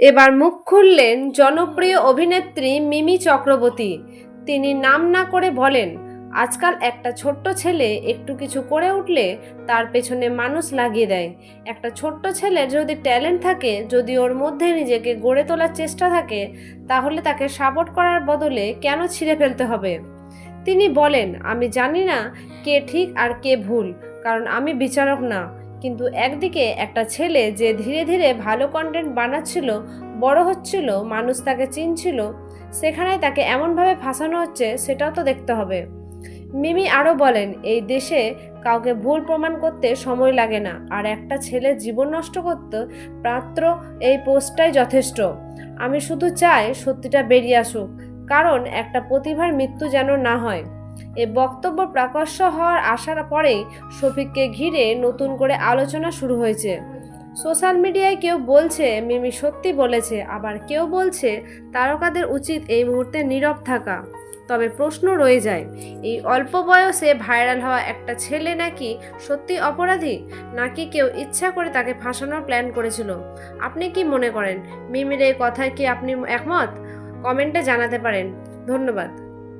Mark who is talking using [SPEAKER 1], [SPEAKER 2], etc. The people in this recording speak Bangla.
[SPEAKER 1] এবার মুখ খুললেন জনপ্রিয় অভিনেত্রী মিমি চক্রবর্তী। তিনি নাম না করে বলেন, আজকাল একটা ছোট্ট ছেলে একটু কিছু করে উঠলে তার পেছনে মানুষ লাগিয়ে দেয়। একটা ছোট্ট ছেলের যদি ট্যালেন্ট থাকে, যদি ওর মধ্যে নিজেকে গড়ে তোলার চেষ্টা থাকে, তাহলে তাকে সাপোর্ট করার বদলে কেন ছিঁড়ে ফেলতে হবে? তিনি বলেন, আমি জানি না কে ঠিক আর কে ভুল, কারণ আমি বিচারক না। কিন্তু একদিকে একটা ছেলে যে ধীরে ধীরে ভালো কন্টেন্ট বানাচ্ছিল, বড় হচ্ছিল, মানুষ তাকে চিনছিল সেখানে তাকে এমনভাবে ফাঁসানো হচ্ছে সেটাও তো দেখতে হবে। মিমি আরও বলেন, এই দেশে কাউকে ভুল প্রমাণ করতে সময় লাগে না, আর একটা ছেলে জীবন নষ্ট করতে মাত্র এই পোস্টটাই যথেষ্ট। আমি শুধু চাই সত্যিটা বেরিয়ে আসুক, কারণ একটা প্রতিভার মৃত্যু যেন না হয়। এই বক্তব্য প্রকাশ্য হওয়ার আসার পরেই শফিককে ঘিরে নতুন করে আলোচনা শুরু হয়েছে। সোশ্যাল মিডিয়ায় কেউ বলছে, মিমি সত্যি বলেছে, আবার কেউ বলছে তারকাদের উচিত এই মুহূর্তে নীরব থাকা। তবে প্রশ্ন রয়ে যায়, এই অল্প বয়সে ভাইরাল হওয়া একটা ছেলে নাকি সত্যি অপরাধী? নাকি কেউ ইচ্ছা করে তাকে ফাঁসানোর প্ল্যান করেছিল? আপনি কি মনে করেন, মিমির এই কথায় কি আপনি একমত? কমেন্টে জানাতে পারেন। ধন্যবাদ।